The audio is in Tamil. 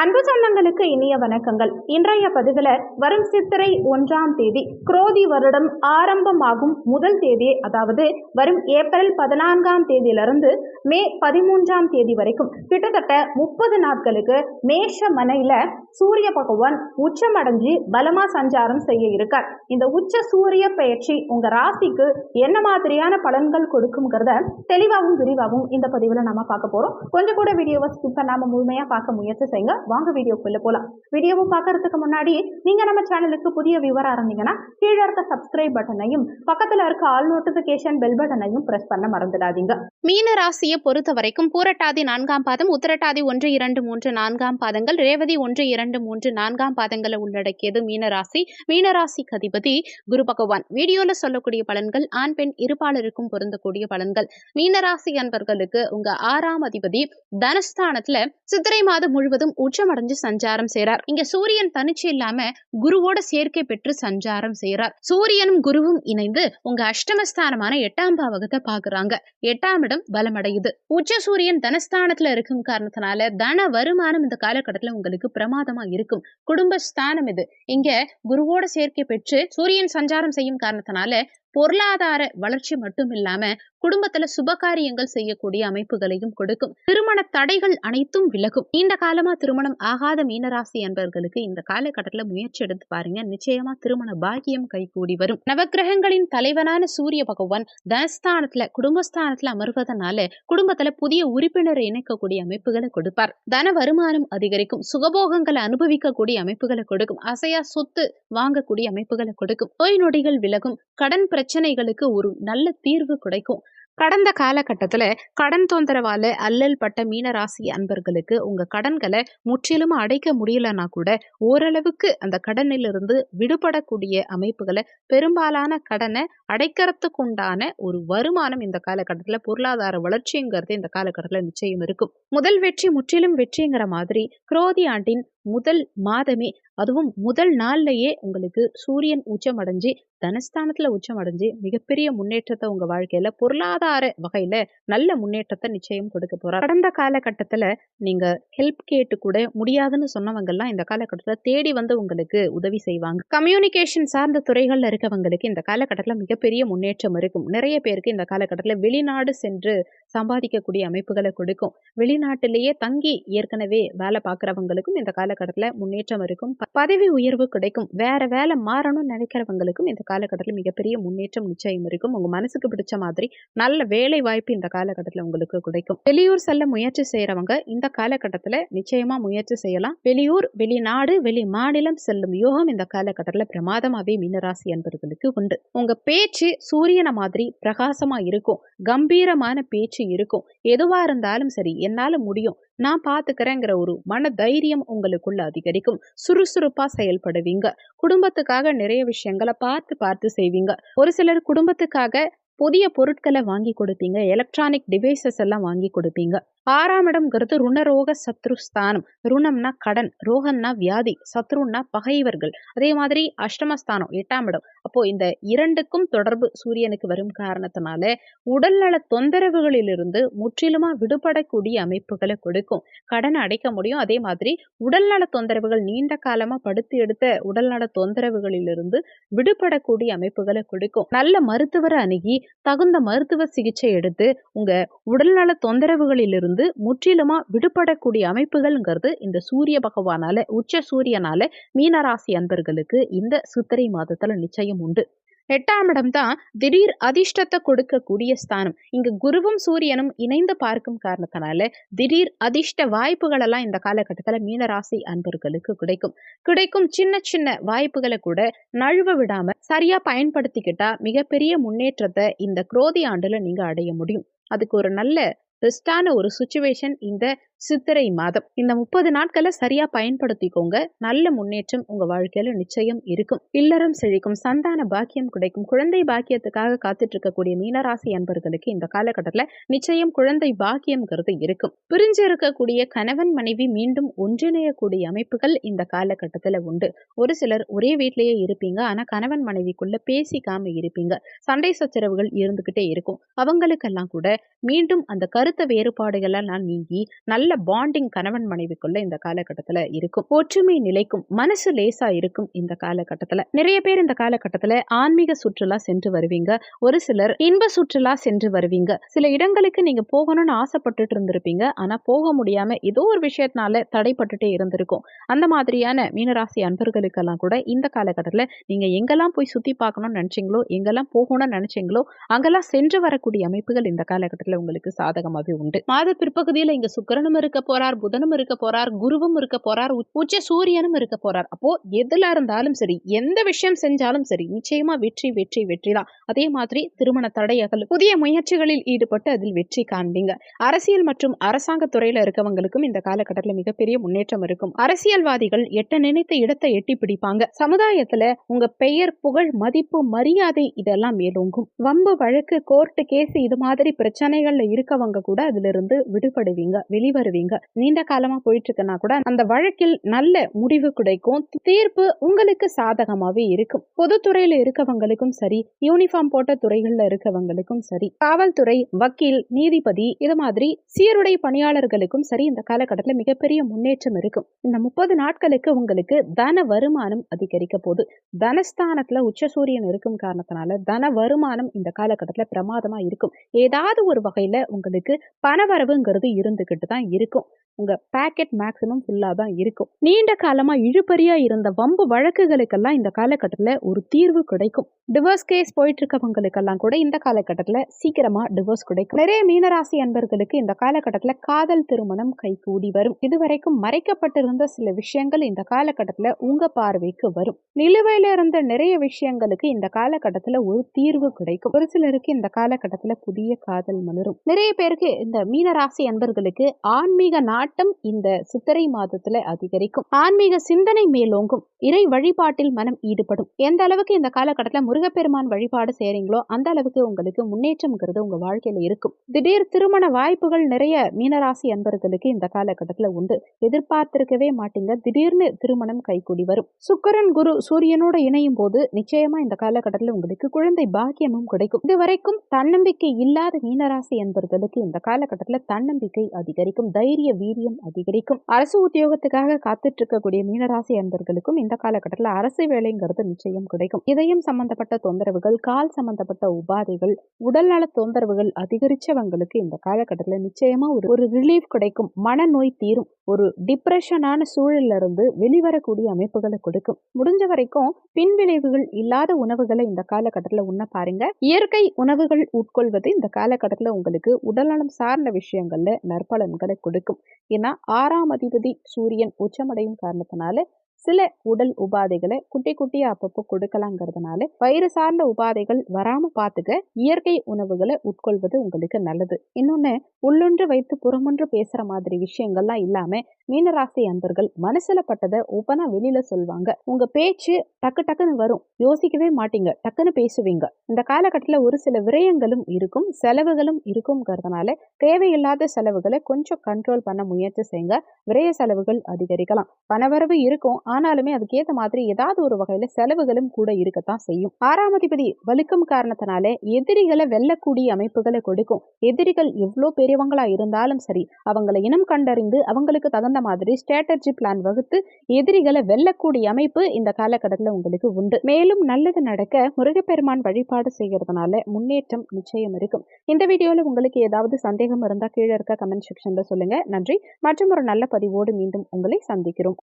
அன்பு சொந்தங்களுக்கு இனிய வணக்கங்கள். இன்றைய பதிவில் வரும் சித்திரை ஒன்றாம் தேதி குரோதி வருடம் ஆரம்பமாகும் முதல் தேதி அதாவது வரும் ஏப்ரல் பதினான்காம் தேதியிலிருந்து மே பதிமூன்றாம் தேதி வரைக்கும் கிட்டத்தட்ட முப்பது நாட்களுக்கு மேஷ மனையில் சூரிய பகவான் உச்சமடைஞ்சு பலமா சஞ்சாரம் செய்ய இருக்கார். இந்த உச்ச சூரிய பயிற்சி உங்க ராசிக்கு என்ன மாதிரியான பலன்கள் கொடுக்குங்கிறத தெளிவாகவும் விரிவாகவும் இந்த பதிவில் நம்ம பார்க்க போறோம். கொஞ்சம் கூட வீடியோவை ஸ்கிப் பண்ணாம முழுமையா பார்க்க முயற்சி செய்யுங்க. வாங்க வீடியோக்குள்ள போலாம். வீடியோவை பார்க்கறதுக்கு முன்னாடி நீங்க நம்ம சேனலுக்கு புதிய விவரம் இருந்தீங்கன்னா கீழே இருக்க சப்ஸ்கிரைப் பட்டனையும் பக்கத்துல இருக்க ஆல் நோட்டிபிகேஷன் பெல் பட்டனையும் பிரஸ் பண்ண மறந்துடாதீங்க. மீன ராசியை பொறுத்த வரைக்கும் பூரட்டாதி நான்காம் பாதம் உத்திரட்டாதி ஒன்று இரண்டு மூன்று நான்காம் பாதங்கள் ரேவதி ஒன்று இரண்டு மூன்று நான்காம் பாதங்களை உள்ளடக்கியது மீனராசி மீனராசி கதிபதி அதிபதி குரு பகவான். வீடியோல சொல்லக்கூடிய பலன்கள் ஆண் பெண் இருபாலருக்கும் பொருந்தக்கூடிய பலன்கள். மீனராசி அன்பர்களுக்கு உங்க ஆறாம் அதிபதி தனஸ்தானத்துல சித்திரை மாதம் முழுவதும் உச்சமடைஞ்சு சஞ்சாரம் செய்யறார் இங்க சூரியன் தனிச்சு இல்லாம குருவோட சேர்க்கை பெற்று சஞ்சாரம் செய்யறார் சூரியனும் குருவும் இணைந்து உங்க அஷ்டமஸ்தானமான எட்டாம் பாவகத்தை பாக்குறாங்க எட்டாம் காலகட்டம் பலமடையுது. உச்ச சூரியன் தனஸ்தானத்துல இருக்கும் காரணத்தினால தன வருமானம் இந்த காலகட்டத்துல உங்களுக்கு பிரமாதமா இருக்கும். குடும்ப ஸ்தானம் இது. இங்க குருவோட சேர்க்கை பெற்று சூரியன் சஞ்சாரம் செய்யும் காரணத்தினால பொருளாதார வளர்ச்சி மட்டும் இல்லாம குடும்பத்துல சுபகாரியங்கள் செய்யக்கூடிய அமைப்புகளையும் கொடுக்கும். திருமண தடைகள் அனைத்தும் விலகும். நீண்ட காலமா திருமணம் ஆகாத மீனராசி என்பவர்களுக்கு இந்த காலகட்டத்துல முயற்சி எடுத்து பாருங்க. நிச்சயமா திருமண பாக்கியம் கைகூடி வரும். நவகிரகங்களின் தலைவனான சூரிய பகவான் தனஸ்தானத்துல குடும்பஸ்தானத்துல அமர்வதனால குடும்பத்துல புதிய உறுப்பினரை இணைக்கக்கூடிய அமைப்புகளை கொடுப்பார். தன வருமானம் அதிகரிக்கும். சுகபோகங்களை அனுபவிக்கக்கூடிய அமைப்புகளை கொடுக்கும். அசையா சொத்து வாங்கக்கூடிய அமைப்புகளை கொடுக்கும். நோய் நொடிகள் விலகும். கடன் பிரச்சனைகளுக்கு ஒரு நல்ல தீர்வு கிடைக்கும். கடந்த காலகட்டத்துல கடன் தொந்தரவால அல்லல் பட்ட மீனராசி அன்பர்களுக்கு உங்க கடன்களை முற்றிலும் அடைக்க முடியலன்னா கூட ஓரளவுக்கு அந்த கடனிலிருந்து விடுபடக்கூடிய அமைப்புகளை பெரும்பாலான கடனை அடைக்கிறதுக்குண்டான ஒரு வருமானம் இந்த காலகட்டத்துல பொருளாதார வளர்ச்சிங்கிறது இந்த காலகட்டத்துல நிச்சயம் இருக்கும். முதல் வெற்றி முற்றிலும் வெற்றிங்கிற மாதிரி குரோதி ஆண்டின் முதல் மாதமே அதுவும் முதல் நாள்லயே உங்களுக்கு சூரியன் உச்சமடைஞ்சு தனஸ்தானத்துல உச்சமடைஞ்சு மிகப்பெரிய முன்னேற்றத்தை உங்க வாழ்க்கையில பொருளாதார வகையில நல்ல முன்னேற்றத்தை நிச்சயம் கொடுக்க போறார் கடந்த காலகட்டத்துல நீங்க ஹெல்ப் கேட்டு கூட முடியாதுன்னு சொன்னவங்க எல்லாம் இந்த காலகட்டத்துல தேடி வந்து உங்களுக்கு உதவி செய்வாங்க. கம்யூனிகேஷன் சார்ந்த துறைகள்ல இருக்கவங்களுக்கு இந்த காலகட்டத்துல மிகப்பெரிய முன்னேற்றம் இருக்கும். நிறைய பேருக்கு இந்த காலகட்டத்துல வெளிநாடு சென்று சம்பாதிக்கக்கூடிய அமைப்புகளை கொடுக்கும். வெளிநாட்டிலேயே தங்கி ஏற்கனவே வேலை பார்க்குறவங்களுக்கும் இந்த காலகட்டத்தில் முன்னேற்றம் இருக்கும். ப- பதவி உயர்வு கிடைக்கும். வேற வேலை மாறணும்னு நினைக்கிறவங்களுக்கும் இந்த காலகட்டத்தில் மிகப்பெரிய முன்னேற்றம் நிச்சயம் இருக்கும். உங்க மனசுக்கு பிடிச்ச மாதிரி நல்ல வேலை வாய்ப்பு இந்த காலகட்டத்தில் உங்களுக்கு கிடைக்கும். வெளியூர் செல்ல முயற்சி செய்யறவங்க இந்த காலகட்டத்தில் நிச்சயமா முயற்சி செய்யலாம். வெளியூர் வெளிநாடு வெளி மாநிலம் செல்லும் யோகம் இந்த காலகட்டத்தில் பிரமாதமாகவே மீனராசி என்பவர்களுக்கு உண்டு. உங்க பேச்சு சூரியனை மாதிரி பிரகாசமா இருக்கும். கம்பீரமான பேச்சு இருக்கும். எதுவா இருந்தாலும் சரி என்னால முடியும். நான் பாத்துக்கிறேங்கிற ஒரு மன தைரியம் உங்களுக்குள்ள அதிகரிக்கும். சுறுசுறுப்பா செயல்படுவீங்க. குடும்பத்துக்காக நிறைய விஷயங்களை பார்த்து பார்த்து செய்வீங்க. ஒரு சிலர் குடும்பத்துக்காக புதிய பொருட்களை வாங்கி கொடுப்பீங்க. எலக்ட்ரானிக் டிவைசஸ் எல்லாம் வாங்கி கொடுப்பீங்க. ஆறாம் இடம்ங்கிறது ருணரோக சத்ருஸ்தானம். ருணம்னா கடன் ரோகம்னா வியாதி சத்ருன்னா பகைவர்கள். அதே மாதிரி அஷ்டமஸ்தானம் எட்டாம் இடம் அப்போ இந்த இரண்டுக்கும் தொடர்பு சூரியனுக்கு வரும் காரணத்தினால உடல்நல தொந்தரவுகளிலிருந்து முற்றிலுமா விடுபடக்கூடிய அமைப்புகளை கொடுக்கும். கடனை அடைக்க முடியும். அதே மாதிரி உடல்நல தொந்தரவுகள் நீண்ட காலமா படுத்து எடுத்த உடல்நல தொந்தரவுகளிலிருந்து விடுபடக்கூடிய அமைப்புகளை கொடுக்கும். நல்ல மருத்துவரை அணுகி தகுந்த மருத்துவ சிகிச்சை எடுத்து உங்க உடல்நல தொந்தரவுகளிலிருந்து முற்றிலுமா விடுபடக்கூடிய அமைப்புகள்ங்கிறது இந்த சூரிய பகவானால உச்ச சூரியனால மீனராசி அன்பர்களுக்கு இந்த சித்திரை மாதத்துல நிச்சயம் உண்டு. எட்டாம் இடம் தான் திடீர் அதிர்ஷ்டத்தை கொடுக்கக்கூடிய ஸ்தானம். இங்கு குருவும் சூரியனும் இணைந்து பார்க்கும் காரணத்தினால திடீர் அதிர்ஷ்ட வாய்ப்புகள் எல்லாம் இந்த காலகட்டத்துல மீனராசி அன்பர்களுக்கு கிடைக்கும். கிடைக்கும் சின்ன சின்ன வாய்ப்புகளை கூட நழுவ விடாம சரியா பயன்படுத்திக்கிட்டா மிகப்பெரிய முன்னேற்றத்தை இந்த குரோதி ஆண்டுல நீங்க அடைய முடியும். அதுக்கு ஒரு நல்ல பெஸ்டான ஒரு சுச்சுவேஷன் இந்த சித்திரை மாதம். இந்த முப்பது நாட்களை சரியா பயன்படுத்திக்கோங்க. நல்ல முன்னேற்றம் உங்க வாழ்க்கையில நிச்சயம் இருக்கும். இல்லறம் செழிக்கும். சந்தான பாக்கியம் கிடைக்கும். குழந்தை பாக்கியத்துக்காக காத்துட்டு இருக்கக்கூடிய மீனராசி அன்பர்களுக்கு இந்த காலகட்டத்தில் நிச்சயம் குழந்தை பாக்கியம்ங்கிறது இருக்கும். பிரிஞ்சு இருக்கக்கூடிய கணவன் மனைவி மீண்டும் ஒன்றிணையக்கூடிய அமைப்புகள் இந்த காலகட்டத்துல உண்டு. ஒரு சிலர் ஒரே வீட்டிலேயே இருப்பீங்க. ஆனா கணவன் மனைவிக்குள்ள பேசிக்காம இருப்பீங்க. சண்டை சச்சரவுகள் இருந்துகிட்டே இருக்கும். அவங்களுக்கெல்லாம் கூட மீண்டும் அந்த கருத்த வேறுபாடுகளை நான் நீங்கி நல்ல நல்ல பாண்டிங் கணவன் மனைவிக்குள்ள இந்த காலகட்டத்துல இருக்கும். ஒற்றுமை நிலைக்கும் மனசு லேசா இருக்கும் இந்த காலகட்டத்துல. நிறைய பேர் இந்த காலகட்டத்துல ஆன்மீக சுற்றுலா சென்று வருவீங்க. ஒரு சிலர் இன்ப சுற்றுலா சென்று வருவீங்க. சில இடங்களுக்கு நீங்க போகணும்னு ஆசைப்பட்டுட்டு இருந்திருப்பீங்க. ஆனா போக முடியாம ஏதோ ஒரு விஷயத்தினால தடைப்பட்டுட்டே இருந்திருக்கும். அந்த மாதிரியான மீனராசி அன்பர்களுக்கெல்லாம் கூட இந்த காலகட்டத்துல நீங்க எங்கெல்லாம் போய் சுத்தி பார்க்கணும்னு நினைச்சீங்களோ எங்கெல்லாம் போகணும்னு நினைச்சீங்களோ அங்கெல்லாம் சென்று வரக்கூடிய அமைப்புகள் இந்த காலகட்டத்துல உங்களுக்கு சாதகமாகவே உண்டு. மாத பிற்பகுதியில இங்க சுக்கரனும் இருக்க போறார் புதனும் இருக்க போறார் குருவும் இருக்க போறார் உச்ச சூரியனும் இருக்க போறார். அப்போ எதுல இருந்தாலும் சரி எந்த விஷயம் செஞ்சாலும் சரி நிச்சயமா வெற்றி வெற்றி வெற்றி தான் அதே மாதிரி திருமண தடையகல் புதிய முயற்சிகளில் ஈடுபட்டு அதில் வெற்றி காண்பீங்க. அரசியல் மற்றும் அரசாங்க துறையில இருக்கவங்களுக்கும் இந்த காலகட்டத்தில் மிகப்பெரிய முன்னேற்றம் இருக்கும். அரசியல்வாதிகள் எட்ட நினைத்த இடத்தை எட்டி பிடிப்பாங்க. சமுதாயத்துல உங்க பெயர் புகழ் மதிப்பு மரியாதை இதெல்லாம் மேலோங்கும். வம்பு வழக்கு கோர்ட்டு கேஸ் இது மாதிரி பிரச்சனைகள்ல இருக்கவங்க கூட அதுல இருந்து விடுபடுவீங்க. வெளிவருவீங்க. நீண்ட காலமா போயிட்டு இருக்குன்னா கூட அந்த வழக்கில் நல்ல முடிவு கிடைக்கும். தீர்ப்பு உங்களுக்கு சாதகமாவே இருக்கும். பொதுத்துறையில இருக்கவங்களுக்கும் சரி யூனிஃபார்ம் போட்ட துறைகள்ல இருக்கவங்களுக்கும் சரி காவல்துறை வக்கீல் நீதிபதி இது மாதிரி சீருடை பணியாளர்களுக்கும் சரி இந்த காலகட்டத்தில் மிகப்பெரிய முன்னேற்றம் இருக்கும். இந்த முப்பது நாட்களுக்கு உங்களுக்கு தன வருமானம் அதிகரிக்க போகுது. தனஸ்தானத்துல உச்ச சூரியன் இருக்கும் காரணத்தினால தன வருமானம் இந்த காலகட்டத்தில் பிரமாதமா இருக்கும். ஏதாவது ஒரு வகையில உங்களுக்கு பணவரவுங்கிறது இருந்துகிட்டு தான் இருக்கும். உங்க பேக்கெட் மேக்ஸிமம் ஃபுல்லாக தான் இருக்கும். நீண்ட காலமா இழுபறியா இருந்த வம்பு வழக்குகளுக்கெல்லாம் இந்த காலகட்டத்தில் ஒரு தீர்வு கிடைக்கும். டிவோர்ஸ் கேஸ் போயிட்டு இருக்கவங்களுக்கெல்லாம் கூட இந்த காலகட்டத்தில் சீக்கிரமா டிவோர்ஸ் கிடைக்கும். நிறைய மீனராசி அன்பர்களுக்கு இந்த காலகட்டத்தில் காதல் திருமணம் கைகூடி வரும். இதுவரைக்கும் மறைக்கப்பட்டிருந்த சில விஷயங்கள் இந்த காலகட்டத்தில் உங்க பார்வைக்கு வரும். நிலுவையில இருந்த நிறைய விஷயங்களுக்கு இந்த காலகட்டத்தில் ஒரு தீர்வு கிடைக்கும். ஒரு சிலருக்கு இந்த காலகட்டத்தில் புதிய காதல் மலரும். நிறைய பேருக்கு இந்த மீனராசி அன்பர்களுக்கு ஆன்மீக நாட்டம் இந்த சித்திரை மாதத்துல அதிகரிக்கும். ஆன்மீக சிந்தனை மேலோங்கும். இறை வழிபாட்டில் மனம் ஈடுபடும். எந்த அளவுக்கு இந்த காலகட்டத்தில் முருகப்பெருமான் வழிபாடு செய்றீங்களோ அந்த அளவுக்கு உங்களுக்கு முன்னேற்றம்ங்கிறது உங்க வாழ்க்கையில இருக்கும். திடீர் திருமண வாய்ப்புகள் நிறைய மீனராசி அன்பர்களுக்கு இந்த காலகட்டத்தில் உண்டு. எதிர்பார்த்திருக்கவே மாட்டீங்க. திடீர்னு திருமணம் கைகூடி வரும். சுக்கரன் குரு சூரியனோட இணையும் போது நிச்சயமா இந்த காலகட்டத்தில் உங்களுக்கு குழந்தை பாக்கியமும் கிடைக்கும். இதுவரைக்கும் தன்னம்பிக்கை இல்லாத மீனராசி என்பவர்களுக்கு இந்த காலகட்டத்தில் தன்னம்பிக்கை அதிகரிக்கும். தைரிய வீரியம் அதிகரிக்கும். அரசு உத்தியோகத்துக்காக காத்துட்டு இருக்கக்கூடிய மீனராசி அன்பர்களுக்கும் இந்த காலகட்டத்தில் அரசு வேலைங்கிறது நிச்சயம் கிடைக்கும். இதயம் சம்பந்தப்பட்ட தொந்தரவுகள் கால் சம்பந்தப்பட்ட உபாதைகள் உடல்நல தொந்தரவுகள் அதிகரிச்சவங்களுக்கு இந்த காலகட்டத்தில் நிச்சயமா ஒரு ஒரு ரிலீஃப் கிடைக்கும். மனநோய் தீரும். ஒரு டிப்ரெஷனான சூழல்ல இருந்து வெளிவரக்கூடிய அமைப்புகளை கொடுக்கும். முடிஞ்ச வரைக்கும் பின்விளைவுகள் இல்லாத உணவுகளை இந்த காலகட்டத்தில் உண்ண பாருங்க. இயற்கை உணவுகள் உட்கொள்வது இந்த காலகட்டத்தில் உங்களுக்கு உடல்நலம் சார்ந்த விஷயங்கள்ல நற்பலன்களை கொடுக்கும். ஏன்னா ஆறாம் அதிபதி சூரியன் உச்சமடையும் காரணத்தினால சில உடல் உபாதைகளை குட்டி குட்டியா அப்பப்போ கொடுக்கலாங்கிறதுனால வயிறு சார்ந்த உபாதைகள் வராம பார்த்துக்க இயற்கை உணவுகளை உட்கொள்வது உங்களுக்கு நல்லது. இன்னொன்னு உள்ளொன்று வைத்து புறமொன்று பேசுற மாதிரி விஷயங்கள்லாம் இல்லாம மீனராசி அன்பர்கள் மனசுல பட்டதை ஓப்பனா வெளியில சொல்லுவாங்க உங்க பேச்சு டக்கு டக்குன்னு வரும். யோசிக்கவே மாட்டீங்க. டக்குன்னு பேசுவீங்க. இந்த காலகட்டத்துல ஒரு சில விரயங்களும் இருக்கும் செலவுகளும் இருக்கும்ங்கிறதுனால தேவையில்லாத செலவுகளை கொஞ்சம் கண்ட்ரோல் பண்ண முயற்சி செய்யுங்க விரய செலவுகள் அதிகரிக்கலாம். பணவரவு இருக்கும் ஆனாலுமே அதுக்கேற்ற மாதிரி ஏதாவது ஒரு வகையில செலவுகளும் கூட இருக்கத்தான் செய்யும். ஆறாம் அதிபதி வலுக்கும் காரணத்தினால எதிரிகளை வெல்லக்கூடிய அமைப்புகளை கொடுக்கும். எதிரிகள் எவ்வளோ பெரியவங்களா இருந்தாலும் சரி அவங்களை இனம் கண்டறிந்து அவங்களுக்கு தகுந்த மாதிரி ஸ்ட்ராட்டஜி பிளான் வகுத்து எதிரிகளை வெல்லக்கூடிய அமைப்பு இந்த காலகட்டத்தில் உங்களுக்கு உண்டு. மேலும் நல்லது நடக்க முருகப்பெருமான் வழிபாடு செய்கிறதுனால முன்னேற்றம் நிச்சயம் இருக்கும். இந்த வீடியோல உங்களுக்கு ஏதாவது சந்தேகம் இருந்தால் கீழே இருக்க கமெண்ட் செக்ஷன்ல சொல்லுங்க. நன்றி. மற்றும் ஒரு நல்ல பதிவோடு மீண்டும் உங்களை சந்திக்கிறோம்.